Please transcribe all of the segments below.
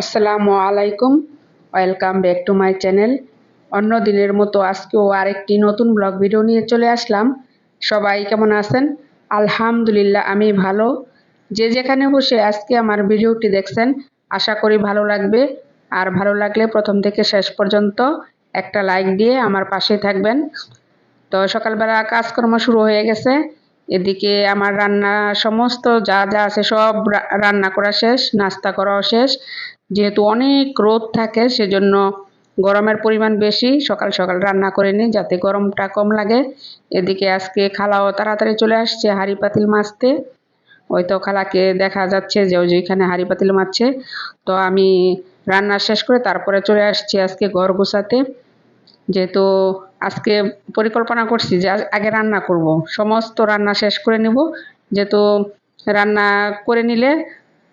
আসসালামু আলাইকুম। Welcome back to my channel অন্য দিনের মতো আজকেও আরেকটি নতুন ব্লগ ভিডিও নিয়ে চলে আসলাম। সবাই কেমন আছেন? আলহামদুলিল্লাহ, আমি ভালো। যে যেখানে বসে আজকে আমার ভিডিওটি দেখছেন, আশা করি ভালো লাগবে। আর ভালো লাগলে প্রথম থেকে শেষ পর্যন্ত একটা লাইক দিয়ে আমার পাশে থাকবেন। তো সকালবেলা কাজকর্ম শুরু হয়ে গেছে। এদিকে আমার রান্না সমস্ত যা যা আছে সব রান্না করা শেষ, নাস্তা করাও শেষ। যেহেতু অনেক রোদ থাকে, সেজন্য গরমের পরিমাণ বেশি। সকাল সকাল রান্না করে নিই যাতে গরমটা কম লাগে। এদিকে আজকে খালাও তাড়াতাড়ি চলে আসছে হাঁড়ি পাতিল মাছতে ওই তো খালাকে দেখা যাচ্ছে যে ওই যেখানে হাঁড়ি পাতিল মারছে তো আমি রান্না শেষ করে তারপরে চলে আসছি আজকে ঘর গোছাতে। যেহেতু আজকে পরিকল্পনা করছি যে আগে রান্না করব। সমস্ত রান্না শেষ করে নেব। যেহেতু রান্না করে নিলে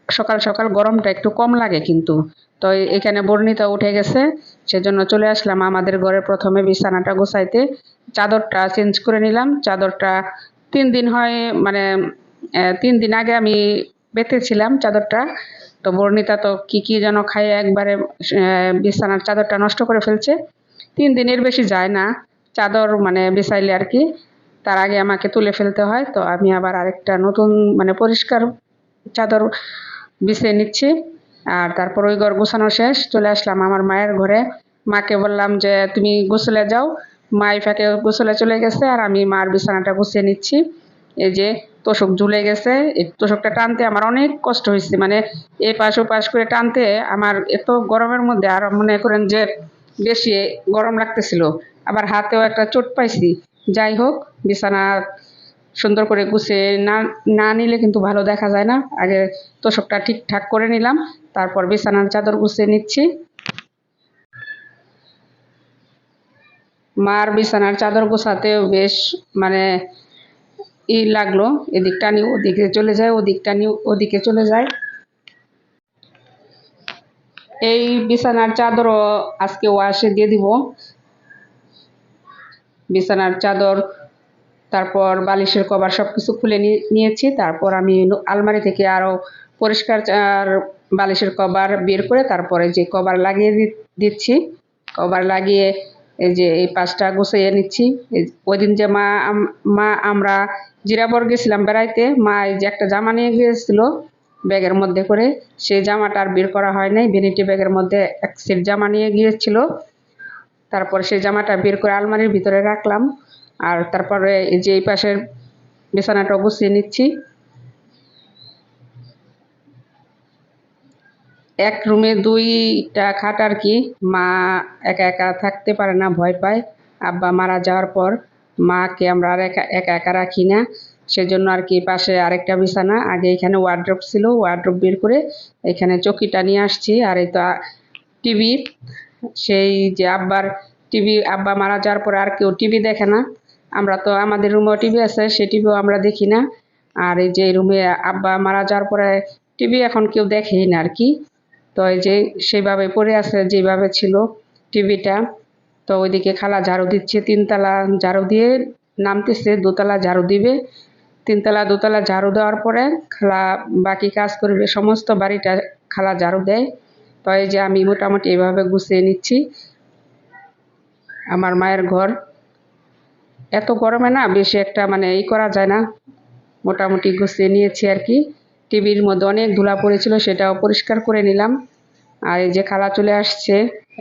সকাল সকাল গরমটা একটু কম লাগে কিন্তু। তো এখানে বর্ণিতা উঠে গেছে, সেজন্য চলে আসলাম আমাদের ঘরে প্রথমে বিছানাটা গোছাইতে। চাদরটা চেঞ্জ করে নিলাম। চাদরটা তিন দিন হয় মানে তিন দিন আগে আমি বেঁধেছিলাম চাদরটা। তো বর্ণিতা তো কি কি যেন খাই একবারে বিছানার চাদরটা নষ্ট করে ফেলছে। তিন দিনের বেশি যায় না, চাদর মানে বিছাইলে আর কি। তার আগে আমাকে তুলে ফেলতে হয়। তো আমি আবার আরেকটা নতুন মানে পরিষ্কার চাদর বিছিয়ে নিচ্ছি। আর তারপর ওই ঘর গোছানো শেষ। চলে আসলাম আমার মায়ের ঘরে। মাকে বললাম যে, তুমি গোসলে যাও। মা ইফাকে গোসলে চলে গেছে আর আমি মার বিছানাটা গুছিয়ে নিচ্ছি। এই যে, তোষক ঝুলে গেছে। এই তোষকটা টানতে আমার অনেক কষ্ট হয়েছে। মানে এ পাশ ও পাশ করে টানতে আমার এত গরমের মধ্যে আর মনে করেন যে, বেশি গরম লাগতেছিল। আবার হাতেও একটা চোট পাইছি। যাই হোক বিছানা সুন্দর করে গুছিয়ে না না নিলে কিন্তু ভালো দেখা যায় না। আগে তোষকটা ঠিকঠাক করে নিলাম, তারপর বিছানার চাদর গুছিয়ে নিচ্ছি। মার বিছানার চাদর গোছাতেও বেশ মানে ই লাগল, এদিকটা নিয়ে ওদিকে চলে যায়, ওদিকটা নিয়ে ওদিকে চলে যায়। এই বিছানার চাদরও আজকে ওয়াশে দিয়ে দিব। বিছানার চাদর তারপর বালিশের কভার সব কিছু খুলে নিয়েছি। তারপর আমি আলমারি থেকে আরও পরিষ্কার আর বালিশের কভার বের করে তারপরে যে কভার লাগিয়ে দিচ্ছি, কভার লাগিয়ে এই যে এই পাশটা গুছিয়ে নিচ্ছি। ওই দিন যে মা মা, আমরা জিরাবর গেছিলাম বেড়াইতে, মা এই যে একটা জামা নিয়ে গিয়েছিল ব্যাগের মধ্যে করে, সেই জামাটা আর বের করা হয় নাই। ভ্যানিটি ব্যাগের মধ্যে এক সেট জামা নিয়ে গিয়েছিল। তারপর সেই জামাটা বের করে আলমারির ভিতরে রাখলাম। আর তারপরে এই যে এই পাশের বিছানাটা গুছিয়ে নিচ্ছি। এক রুমে দুইটা খাট আর কি। মা একা একা থাকতে পারে না, ভয় পায়। আব্বা মারা যাওয়ার পর মাকে আমরা আর একা একা একা রাখি না। সেজন্য আর কি পাশে আরেকটা বিছানা। আগে এখানে ওয়ার্ড্রপ ছিল ওয়ার্ড্রপ বের করে এখানে চকিটা নিয়ে আসছি। আর এই তো টিভি, সেই যে আব্বার টিভি, আব্বা মারা যাওয়ার পরে আর কেউ টিভি দেখে না। আমরা তো আমাদের রুমেও টিভি আছে সে টিভিও আমরা দেখি না। আর এই যে রুমে আব্বা মারা যাওয়ার পরে টিভি এখন কেউ দেখেই না আর কি। তো এই যে সেইভাবে পড়ে আছে, যেভাবে ছিল টিভিটা। তো ওইদিকে খালা ঝাড়ু দিচ্ছে, তিনতলা ঝাড়ু দিয়ে নামতেছে, দোতলা ঝাড়ু দিবে। তিনতলা, দোতলা ঝাড়ু দেওয়ার পরে খালা বাকি কাজ করবে, সমস্ত বাড়িটা খালা ঝাড়ু দেয়। তো এই যে আমি মোটামুটি এভাবে গুছিয়ে নিচ্ছি। আমার মায়ের ঘর এত গরমে না বেশি একটা মানে এই করা যায় না। মোটামুটি গুছিয়ে নিয়েছি আর কি। টিভির মধ্যে অনেক ধুলা পড়েছিল, সেটাও পরিষ্কার করে নিলাম। আর এই যে খালা চলে আসছে,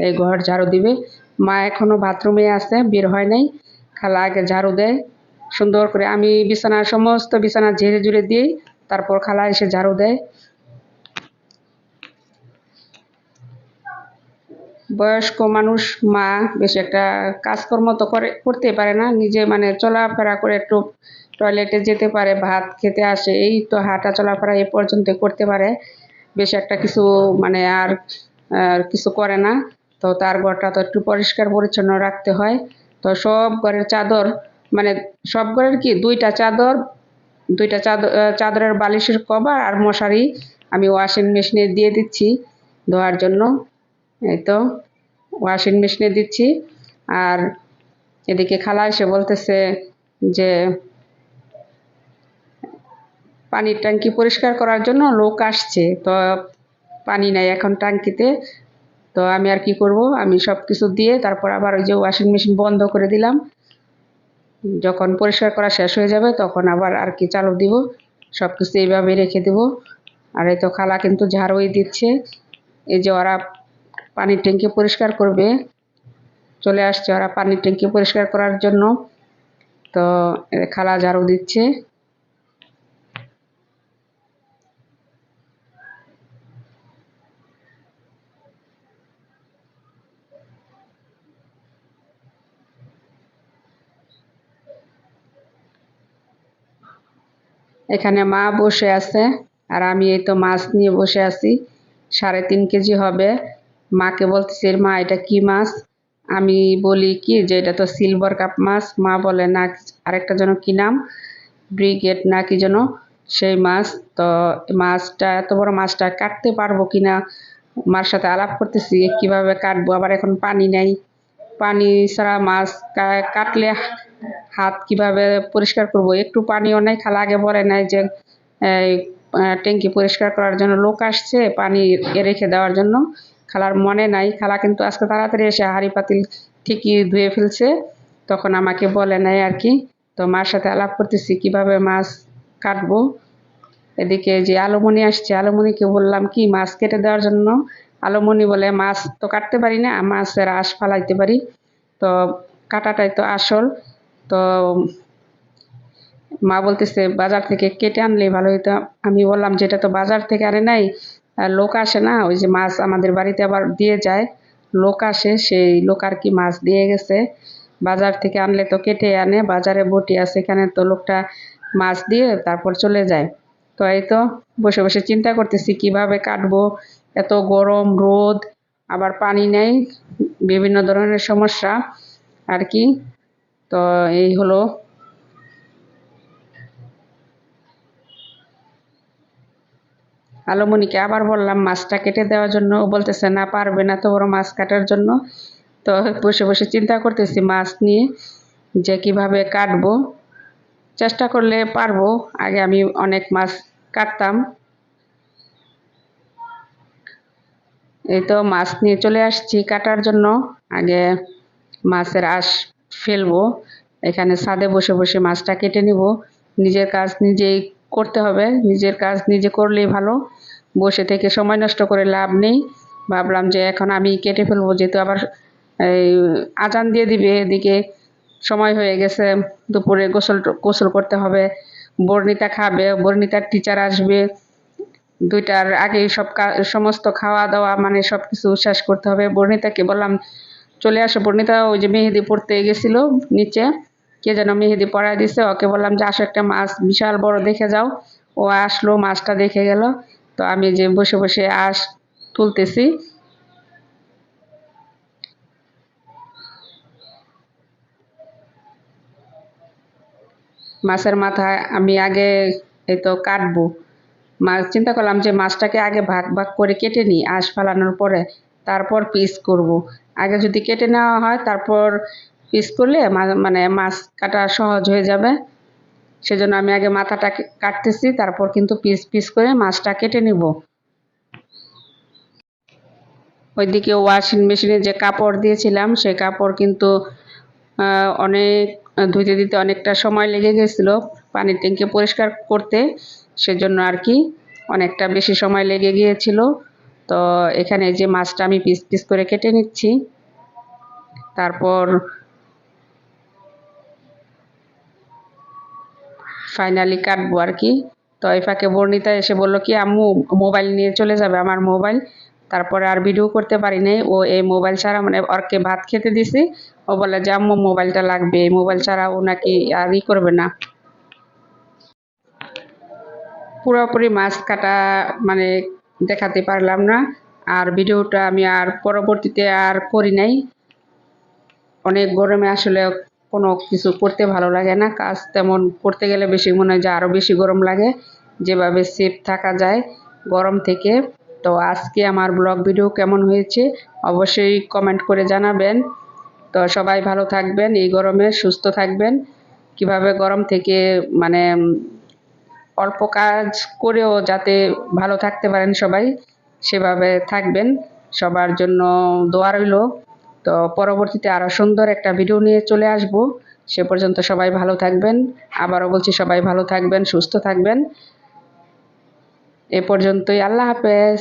এই ঘর ঝাড়ু দিবে। মা এখনও বাথরুমে আছে, বের হয় নাই। খালা আগে ঝাড়ু দেয়, সুন্দর করে। আমি বিছানার সমস্ত বিছানা ঝেড়ে ঝুড়ে দিই তারপর খালা এসে ঝাড়ু দেয়। বয়স্ক মানুষ, মা বেশি একটা কাজকর্ম তো করে করতে পারে না। নিজে মানে চলাফেরা করে একটু টয়লেটে যেতে পারে, ভাত খেতে আসে, এই তো হাঁটা চলাফেরা এ পর্যন্ত করতে পারে। বেশি একটা কিছু মানে আর কিছু করে না। তো তার ঘরটা তো একটু পরিষ্কার পরিচ্ছন্ন রাখতে হয়। তো সব ঘরের চাদর মানে সব ঘরের কি দুইটা চাদর দুইটা চাদর চাদরের বালিশের কভার আর মশারি আমি ওয়াশিং মেশিনে দিয়ে দিচ্ছি ধোয়ার জন্য। এই তো ওয়াশিং মেশিনে দিচ্ছি। আর এদিকে খালা এসে বলতেছে যে, পানির ট্যাঙ্কি পরিষ্কার করার জন্য লোক আসছে। তো পানি নাই এখন ট্যাঙ্কিতে। তো আমি আর কি করব? আমি সব কিছু দিয়ে তারপর আবার ওই যে ওয়াশিং মেশিন বন্ধ করে দিলাম। যখন পরিষ্কার করা শেষ হয়ে যাবে তখন আবার আর কি চালু দিব। সব কিছু এইভাবে রেখে দেব। আর এই তো খালা কিন্তু ঝাড়ুই দিচ্ছে। এই যে ওরা পানির ট্যাঙ্কি পরিষ্কার করবে। চলে আসছে ওরা পানির ট্যাঙ্কি পরিষ্কার করার জন্য। তো খালা ঝাড়ু দিচ্ছে। এখানে মা বসে আছে, আর আমি এই তো মাছ নিয়ে বসে আছি। সাড়ে তিন কেজি হবে। মাকে বলতেছি, মা, এটা কি মাছ? আমি বলি, কি যে এটা তো সিলভার কাপ মাছ। মা বলে, না, আরেকটা যেন কি নাম? ব্রিগেড না কি যেন? সেই মাছ, তো মাছটা, এত বড় মাছটা কাটতে পারব কি না? মার সাথে আলাপ করতেছি কীভাবে কাটবো? আবার এখন পানি নেই। পানি ছাড়া মাছ কাটলে হাত কীভাবে পরিষ্কার করব? একটু পানিও নেই খালা আগে বলে নাই যে ট্যাঙ্কি পরিষ্কার করার জন্য লোক আসছে, পানি রেখে দেওয়ার জন্য। খালার মনে নাই। খালা কিন্তু আজকে তাড়াতাড়ি এসে হাঁড়ি পাতিল ঠিকই ধুয়ে ফেলছে। তখন আমাকে বলে নাই আর কি, তো মার সাথে আলাপ করতেছি, কীভাবে মাছ কাটবো? এদিকে যে আলুমনি আসছে, আলুমনিকে বললাম, কি মাছ কেটে দেওয়ার জন্য? আলুমনি বলে, মাছ তো কাটতে পারি না, মাছের আশ ফালাইতে পারি। তো কাটাটাই তো আসল। তো মা বলতেছে, বাজার থেকে কেটে আনলে ভালো হতো আমি বললাম, যেটা তো বাজার থেকে আনে নাই লোক আসে না, ওই যে মাছ আমাদের বাড়িতে আবার দিয়ে যায়। লোক আসে, সেই লোক আর কি মাছ দিয়ে গেছে। বাজার থেকে আনলে তো কেটে আনে, বাজারে বটি আছে, এখানে তো লোকটা মাছ দিয়ে তারপর চলে যায়। তো এই তো বসে বসে চিন্তা করতেছি, কীভাবে কাটবো? এত গরম, রোদ, আবার পানি নেই, বিভিন্ন ধরনের সমস্যা আর কি। তো এই হলো আলমনিকে আবার বললাম, মাছটা কেটে দেওয়ার জন্য ও বলতেছে, না, পারবে না তো বড় মাছ কাটার জন্য। তো বসে বসে চিন্তা করতেছি মাছ নিয়ে যে কীভাবে কাটবো। চেষ্টা করলে পারব। আগে আমি অনেক মাছ কাটতাম। এই তো মাছ নিয়ে চলে আসছি কাটার জন্য। আগে মাছের আশ ফেলব। এখানে ছাদে বসে বসে মাছটা কেটে নিব। নিজের কাজ নিজেই করতে হবে, নিজের কাজ নিজে করলেই ভালো। বসে থেকে সময় নষ্ট করে লাভ নেই। ভাবলাম যে এখন আমি কেটে ফেলব, যেহেতু আবার আজান দিয়ে দিবে এদিকে। সময় হয়ে গেছে, দুপুরে গোসল গোসল করতে হবে। বর্ণিতা খাবে, বর্ণিতার টিচার আসবে। দুইটার আগেই সব সমস্ত খাওয়া দাওয়া মানে সব কিছু শেষ করতে হবে। বর্ণিতাকে বললাম, চলে আসো। বর্ণিতা ওই যে মেহেদি পড়তে গেছিল নিচে। কে যেন মেহেদি পড়ায় দিছে, ওকে বললাম যে আসো একটা মাছ বিশাল বড় দেখে যাও। ও আসলো, মাছটা দেখে গেল। তো আমি যে বসে বসে আস তুলতেছি। মাছের মাথায় আমি আগে এই তো কাটবো। মাছ চিন্তা করলাম যে মাছটাকে আগে ভাগ ভাগ করে কেটে নিই আঁশ ফালানোর পরে, তারপর পিস করব। আগে যদি কেটে নেওয়া হয়, তারপর পিস করলে মানে মাছ কাটা সহজ হয়ে যাবে। সেজন্য আমি আগে মাথাটা কাটতেছি, তারপর কিন্তু পিস পিস করে মাছটা কেটে নিব। ওইদিকে ওয়াশিং মেশিনে যে কাপড় দিয়েছিলাম, সেই কাপড় কিন্তু অনেক, ধুইতে দিতে অনেকটা সময় লেগে গেছিল পানির ট্যাঙ্কি পরিষ্কার করতে। সেজন্য আর কি অনেকটা বেশি সময় লেগে গিয়েছিল। তো এখানে যে মাছটা আমি পিস পিস করে কেটে নিচ্ছি, তারপর ফাইনালি কাটবো আর কি। তো এই ফাঁকে বর্ণিতা এসে বলল কি, আম্মু মোবাইল নিয়ে চলে যাবে আমার মোবাইল তারপরে আর ভিডিও করতে পারি নাই। ও এই মোবাইল ছাড়া মানে ওরকে ভাত খেতে দিছি। ও বলে যে, আম্মু মোবাইলটা লাগবে। এই মোবাইল ছাড়া ও নাকি আর ই করবে না। পুরোপুরি মাছ কাটা মানে দেখাতে পারলাম না। আর ভিডিওটা আমি আর পরবর্তীতে আর করি নাই। অনেক গরমে আসলে কোনো কিছু করতে ভালো লাগে না। কাজ তেমন করতে গেলে বেশি মনে হয় যে আরও বেশি গরম লাগে। যেভাবে সেফ থাকা যায় গরম থেকে। তো আজকে আমার ব্লগ ভিডিও কেমন হয়েছে অবশ্যই কমেন্ট করে জানাবেন। তো সবাই ভালো থাকবেন, এই গরমে সুস্থ থাকবেন। কীভাবে গরম থেকে মানে অল্প কাজ করেও যাতে ভালো থাকতে পারেন সবাই, সেভাবে থাকবেন। সবার জন্য দোয়া রইল। তো পরবর্তীতে আরও সুন্দর একটা ভিডিও নিয়ে চলে আসব। সে পর্যন্ত সবাই ভালো থাকবেন। আবারও বলছি সবাই ভালো থাকবেন, সুস্থ থাকবেন। এ পর্যন্তই, আল্লাহ হাফেজ।